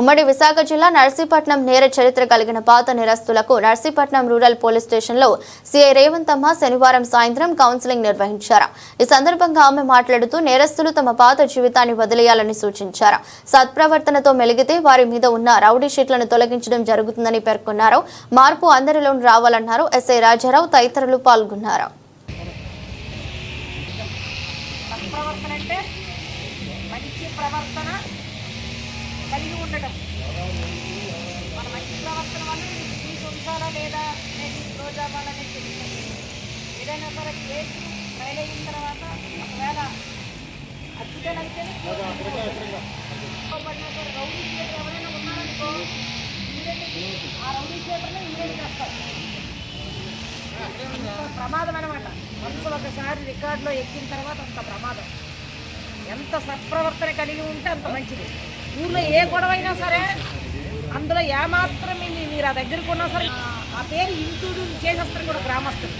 ఉమ్మడి విశాఖ జిల్లా నర్సీపట్నం నేర చరిత్ర కలిగిన పాత నేరస్తులకు నర్సీపట్నం రూరల్ పోలీస్ స్టేషన్లో సీఐ రేవంతమ్మ శనివారం సాయంత్రం కౌన్సిలింగ్ నిర్వహించారు. ఈ సందర్భంగా ఆమె మాట్లాడుతూ నేరస్తులు తమ పాత జీవితాన్ని వదిలేయాలని సూచించారు. సత్ప్రవర్తనతో మెలిగితే వారి మీద ఉన్న రౌడీ షీట్లను తొలగించడం జరుగుతుందని పేర్కొన్నారు. మార్పు అందరిలో రావాలన్నారు. ఎస్ఐ రాజారావు తదితరులు పాల్గొన్నారు. ప్రవర్తన అంటే మంచి ప్రవర్తన కలిగి ఉండటం. మన మంచి ప్రవర్తన వల్ల నీకు ఉంచాలా లేదా అనేది క్లోజ్ అవ్వాలనేది తెలుస్తుంది ఏదైనా సరే కేసు ఫైల్ అయిన తర్వాత ఒకవేళ అచ్చుటేలు అయితేనే సరే రౌడీ షీటర్ ఎవరైనా ఉన్నారనుకో ఆ రౌడీ షీటర్ని ఇమీడియట్ చేస్తారు. ప్రమాదం అనమాట మనసు ఒకసారి రికార్డులో ఎక్కిన తర్వాత అంత ప్రమాదం. ఎంత సత్ప్రవర్తన కలిగి ఉంటే అంత మంచిది. ఊర్లో ఏ గొడవ అయినా సరే అందులో ఏమాత్రం మీ- మీరు ఆ దగ్గరకు ఉన్నా సరే ఆ- పేరు ఇంటూడు చేసేస్తారు కూడా గ్రామస్తులు.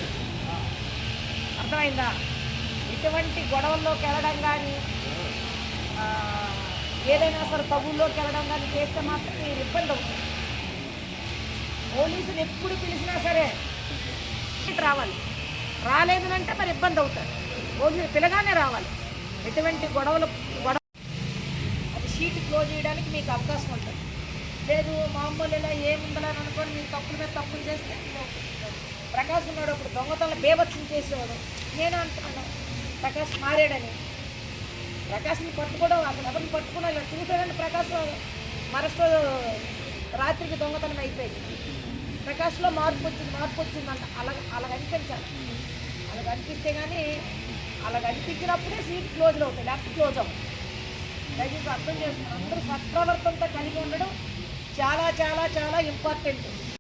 అర్థమైందా? ఎటువంటి గొడవల్లోకి వెళ్ళడం కానీ ఏదైనా సరే తగుల్లోకి వెళ్ళడం కానీ చేస్తే మాత్రం మీరు ఇబ్బంది అవుతుంది పోలీసులు ఎప్పుడు పిలిచినా సరే ఇటు రావాలి. రాలేదు అంటే మరి ఇబ్బంది అవుతారు. పోలీసులు పిలగానే రావాలి. ఎటువంటి గొడవలు గొడవ షీట్ క్లోజ్ చేయడానికి మీకు అవకాశం ఉంటుంది. లేదు మామూలు ఇలా ఏముందని అనుకోని మీరు తప్పుల మీద తప్పులు చేస్తే ప్రకాష్ ఉన్నాడు అప్పుడు దొంగతనం బేభత్సం చేసేవాడు. నేను అంటున్నాను ప్రకాష్ మారాడని. ప్రకాశ్ని పట్టుకోవడం అతను ఎవరిని పట్టుకున్నా ఇలా ప్రకాశం ప్రకాష్ మరస్ట్ రాత్రికి దొంగతనం అయిపోయింది. ప్రకాష్లో మార్పు వచ్చింది మార్పు వచ్చిందంట అలా అలా కనిపించాలి. అలా కనిపిస్తే కానీ అలా కనిపించినప్పుడే సీట్ క్లోజ్లో అవుతాయి లెఫ్ట్ క్లోజ్ అవుతుంది దయచేసి అర్థం చేసుకుని అందరూ సత్ప్రవర్తనతో కలిగి ఉండడం చాలా చాలా చాలా ఇంపార్టెంట్